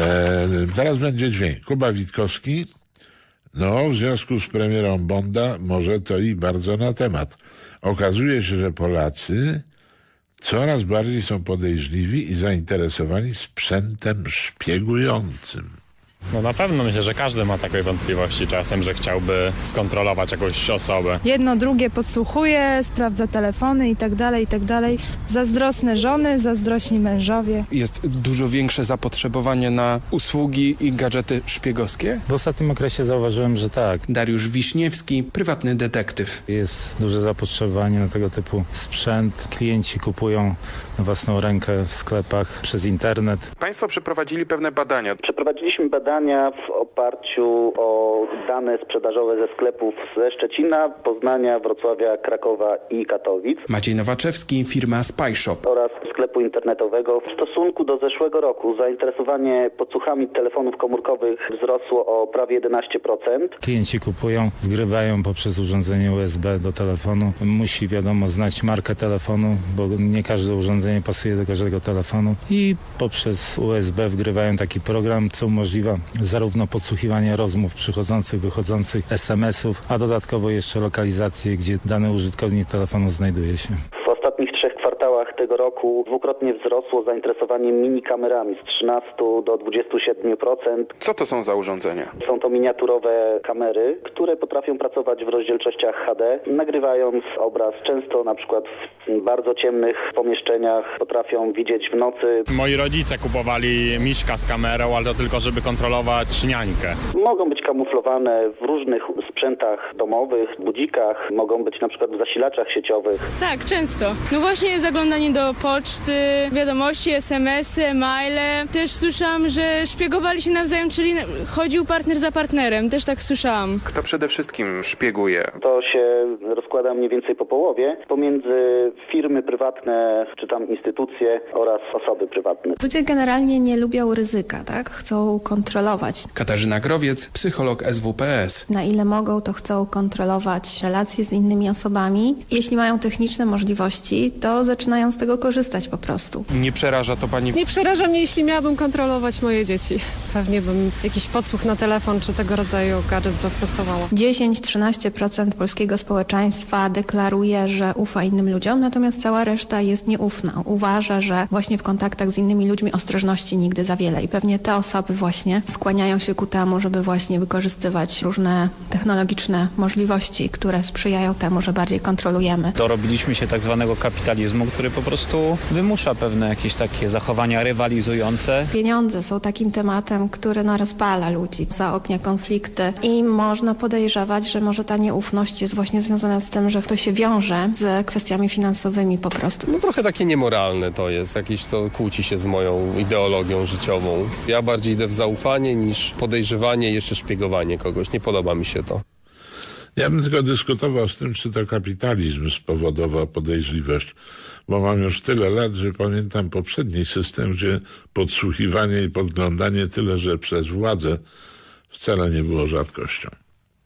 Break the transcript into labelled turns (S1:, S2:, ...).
S1: E, teraz będzie dźwięk. Kuba Witkowski. No, w związku z premierą Bonda, może to i bardzo na temat. Okazuje się, że Polacy coraz bardziej są podejrzliwi i zainteresowani sprzętem szpiegującym.
S2: No na pewno myślę, że każdy ma takie wątpliwości czasem, że chciałby skontrolować jakąś osobę.
S3: Jedno, drugie podsłuchuje, sprawdza telefony i tak dalej, i tak dalej. Zazdrosne żony, zazdrośni mężowie.
S4: Jest dużo większe zapotrzebowanie na usługi i gadżety szpiegowskie.
S5: W ostatnim okresie zauważyłem, że tak.
S4: Dariusz Wiśniewski, prywatny detektyw.
S5: Jest duże zapotrzebowanie na tego typu sprzęt. Klienci kupują na własną rękę w sklepach przez internet.
S4: Państwo przeprowadzili pewne badania.
S6: Przeprowadziliśmy badania w oparciu o dane sprzedażowe ze sklepów ze Szczecina, Poznania, Wrocławia, Krakowa i Katowic
S4: Maciej Nowaczewski, firma SpyShop.
S6: oraz sklepu internetowego. W stosunku do zeszłego roku zainteresowanie podsłuchami telefonów komórkowych wzrosło o prawie 11%.
S5: Klienci kupują, wgrywają poprzez urządzenie USB do telefonu. Musi wiadomo znać markę telefonu, bo nie każde urządzenie pasuje do każdego telefonu. I poprzez USB wgrywają taki program, co umożliwia zarówno podsłuchiwanie rozmów przychodzących, wychodzących, SMS-ów, a dodatkowo jeszcze lokalizację, gdzie dany użytkownik telefonu znajduje się.
S6: W ostatnich trzech roku dwukrotnie wzrosło zainteresowanie minikamerami z 13 do 27%.
S4: Co to są za urządzenia?
S6: Są to miniaturowe kamery, które potrafią pracować w rozdzielczościach HD, nagrywając obraz często na przykład w bardzo ciemnych pomieszczeniach, potrafią widzieć w nocy.
S2: Moi rodzice kupowali miszka z kamerą, ale to tylko, żeby kontrolować niańkę.
S6: Mogą być kamuflowane w różnych sprzętach domowych, budzikach, mogą być na przykład w zasilaczach sieciowych.
S7: Tak, często. No właśnie zaglądanie do poczty, wiadomości, SMS-y, maile. Też słyszałam, że szpiegowali się nawzajem, czyli chodził partner za partnerem. Też tak słyszałam.
S4: Kto przede wszystkim szpieguje?
S6: To się rozkłada mniej więcej po połowie pomiędzy firmy prywatne, czy tam instytucje oraz osoby prywatne.
S8: Ludzie generalnie nie lubią ryzyka, tak? Chcą kontrolować.
S4: Katarzyna Growiec, psycholog SWPS.
S8: Na ile mogą, to chcą kontrolować relacje z innymi osobami. Jeśli mają techniczne możliwości, to zaczynają z tego korzystać po prostu.
S4: Nie przeraża to pani?
S9: Nie przeraża mnie, jeśli miałabym kontrolować moje dzieci. Pewnie bym jakiś podsłuch na telefon czy tego rodzaju gadżet zastosowała.
S8: 10-13% polskiego społeczeństwa deklaruje, że ufa innym ludziom, natomiast cała reszta jest nieufna. Uważa, że właśnie w kontaktach z innymi ludźmi ostrożności nigdy za wiele i pewnie te osoby właśnie skłaniają się ku temu, żeby właśnie wykorzystywać różne technologiczne możliwości, które sprzyjają temu, że bardziej kontrolujemy.
S10: Dorobiliśmy się tak zwanego kapitalizmu, który po prostu wymusza pewne jakieś takie zachowania rywalizujące.
S8: Pieniądze są takim tematem, który no, rozpala ludzi, zaognia konflikty i można podejrzewać, że może ta nieufność jest właśnie związana z tym, że to się wiąże z kwestiami finansowymi po prostu.
S11: No trochę takie niemoralne to jest, jakieś to kłóci się z moją ideologią życiową. Ja bardziej idę w zaufanie niż podejrzewanie, jeszcze szpiegowanie kogoś. Nie podoba mi się to.
S1: Ja bym tylko dyskutował z tym, czy to kapitalizm spowodował podejrzliwość, bo mam już tyle lat, że pamiętam poprzedni system, gdzie podsłuchiwanie i podglądanie tyle, że przez władzę wcale nie było rzadkością.